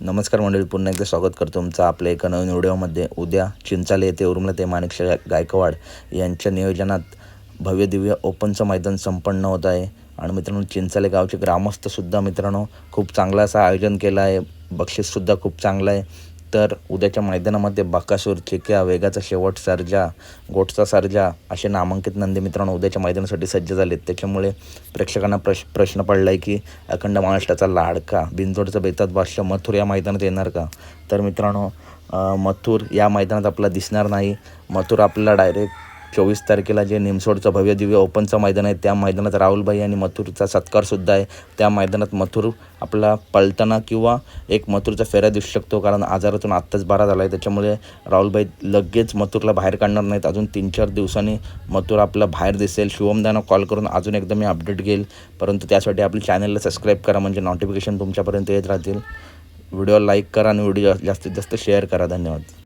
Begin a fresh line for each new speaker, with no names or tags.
नमस्कार मंडळी पुन्हा एकदा स्वागत करतो तुमचं आपल्या एका नवीन व्हिडिओमध्ये. उद्या चिंचाले येथे उरुमला ते माणिकशा गायकवाड यांच्या नियोजनात भव्य दिव्य ओपनचं मैदान संपन्न होत आहे. आणि मित्रांनो चिंचाले गावचे ग्रामस्थसुद्धा मित्रांनो खूप चांगलं असं आयोजन केलं आहे. बक्षीससुद्धा खूप चांगलं आहे. तर उद्याच्या मैदानामध्ये बाकासूर चिक्या वेगाचा शेवट सर्जा गोटचा सर्जा असे नामांकित नंदी मित्रांनो उद्याच्या मैदानासाठी सज्ज झालेत. त्याच्यामुळे प्रेक्षकांना प्रश प्रश्न पडला आहे की अखंड महाराष्ट्राचा लाडका बिंजोडचा बेतात बादशाह मथुर या मैदानात येणार का? तर मित्रांनो मथुर या मैदानात आपला दिसणार नाही. मथुर आपल्याला डायरेक्ट चोवीस तारखेला जे निमसोडचं भव्य दिव्य ओपनचं मैदान आहे त्या मैदानात राहुलबाई आणि मथुरचा सत्कारसुद्धा आहे. त्या मैदानात मथुर आपला पळताना किंवा एक मथुरचा फेरा दिसू शकतो कारण आजारातून आत्ताच बारा झाला आहे त्याच्यामुळे राहुलबाई लगेच मथुरला बाहेर काढणार नाहीत. अजून तीन चार दिवसांनी मथुर आपला बाहेर दिसेल. शिवमदाना कॉल करून अजून एकदा मी अपडेट घेईल. परंतु त्यासाठी आपल्या चॅनलला सबस्क्राईब करा म्हणजे नोटिफिकेशन तुमच्यापर्यंत येत राहतील. व्हिडिओ लाईक करा आणि व्हिडिओ जास्तीत जास्त शेअर करा. धन्यवाद.